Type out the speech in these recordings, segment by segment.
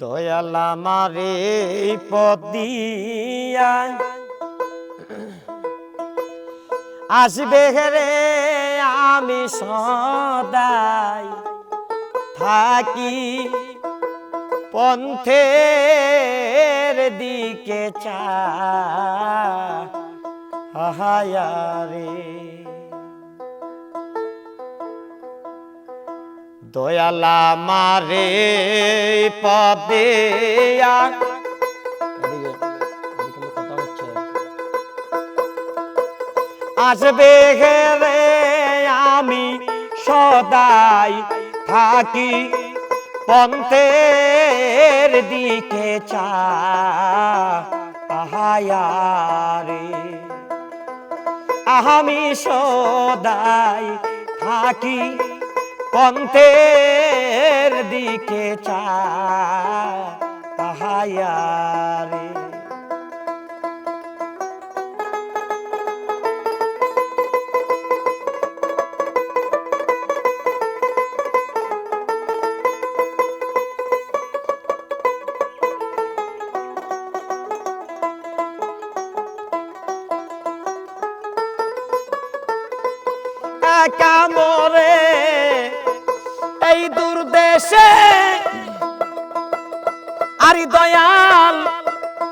দয়ালা মারে পদিয়া আসবে রে আমি সদাই থাকি পন্থের দিকে চা আহায়ারে দয়ালা মারে পদে আসবে রে আমি সদাই থাকি পন্থের দিকে চা আহায়ারে আমি সদাই থাকি পন্থের দিকে চা তাহায়ারে একা মরে। এই দুর্দেশে আরি দয়াল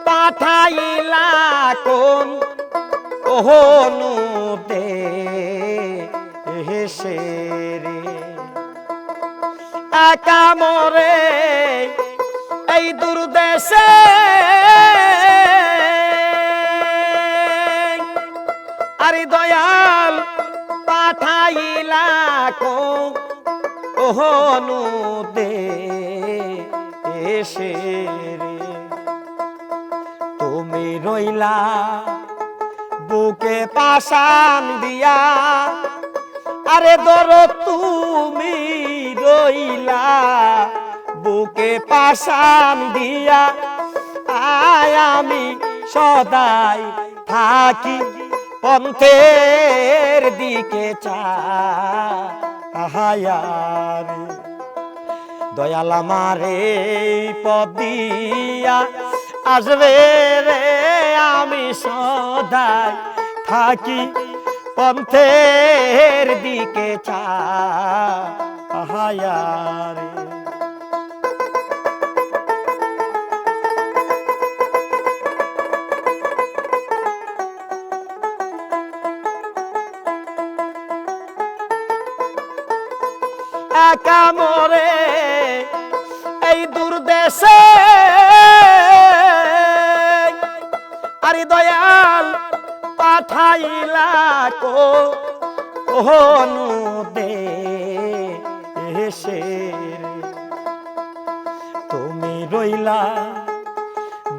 পাঠাইলা কোন ওহনু দে হেসে রে। একা মরে এই দুর্দেশে আরে দয়াল পাঠাইলা কো ওহনু দে এসে রে। তুমি রইলা বুকে পাশান দিয়া, আরে দর তুমি রইলা বুকে পাশান দিয়া। আয় আমি সদাই থাকি পন্থের দিকে চা। আহায়ারে দয়াল আমারে পদিয়া আসবে রে আমি সদাই থাকি পন্থের দিকে চা। আহায়ারে একা মরে এই দুর্দেশে। আরে দয়াল পাঠাইলা কো ওহনু দে তুমি রইলা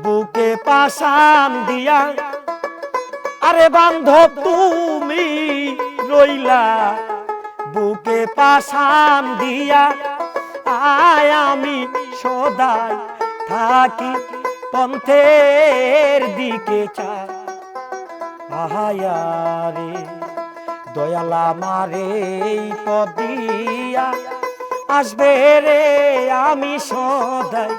বুকে পাশান দিয়া। আরে বান্ধব, তুমি রইলা বুকে পাশান দিয়া আয় আমি সদাই থাকি পন্থের দিকে চা আহায়ারে দয়ালা মারে পদিয়া আসবে রে আমি সদাই।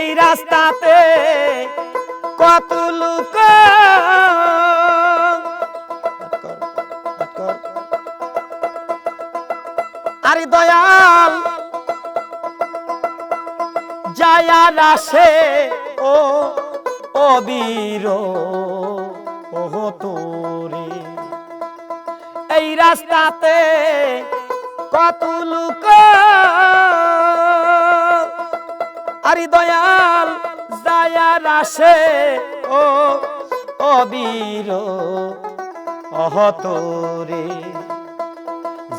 এই রাস্তাতে কত লোক? আরে দয়াল জায়া রাসে ও অবীর ও তোরে। এই রাস্তাতে কত লোক? আরে দয়াল জায়া রাসে ও অবীর অহতরে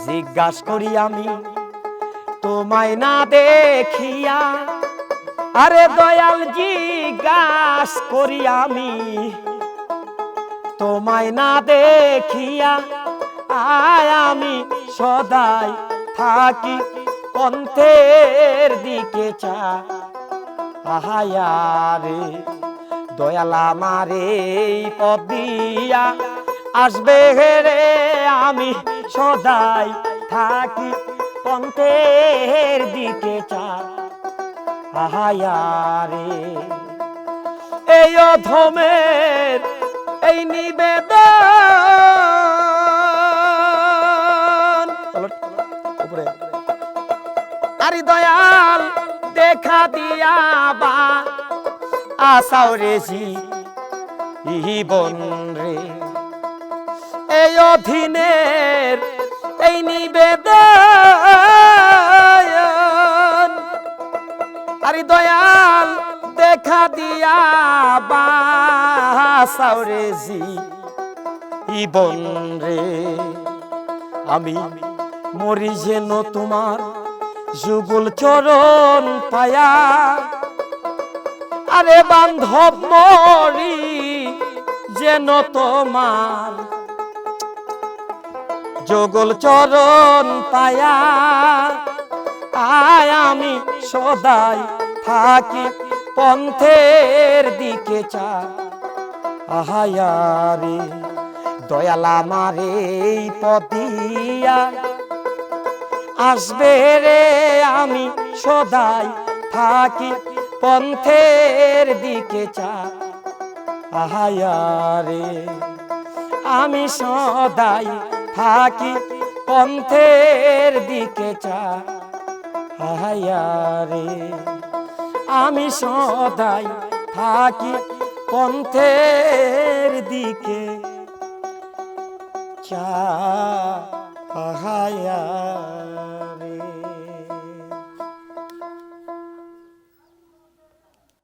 জিজ্ঞাস করি আমি, তোমায় না দেখিয়া। আরে দয়াল জি গাছ করি আমি, তোমায় না দেখিয়া। আয় আমি সদাই থাকি পন্থের দিকে চা আহায়ারে দয়াল আমারে এই পথ দিয়া আসবে রে আমি সদাই থাকি পন্থের দিকে চা আহায়ারে এই অধমের এই নিবেদন। উপরে। আরে দয়াল দেখা দিয়া বা আসাও রে জি ইবন রে। এই অধীনের এই নিবেদন, আরে দয়াল দেখা দিয়া বাসাও রে জি ইবন রে। আমি মরি যেন তোমার যুগল চরণ পায়া। আরে বান্ধব মরি যেন তোমার যুগল চরণ পায়া। আয় আমি সদাই থাকি পন্থের দিকে চা। আহায়ারে দয়াল আমারে এই পদিয়া আসবে রে আমি সদাই থাকি পন্থের দিকে চা। আহায়ারে আমি সদাই থাকি পন্থের দিকে চা। আহায়ারে আমি সদাই থাকি পন্থের দিকে চা। আহায়া।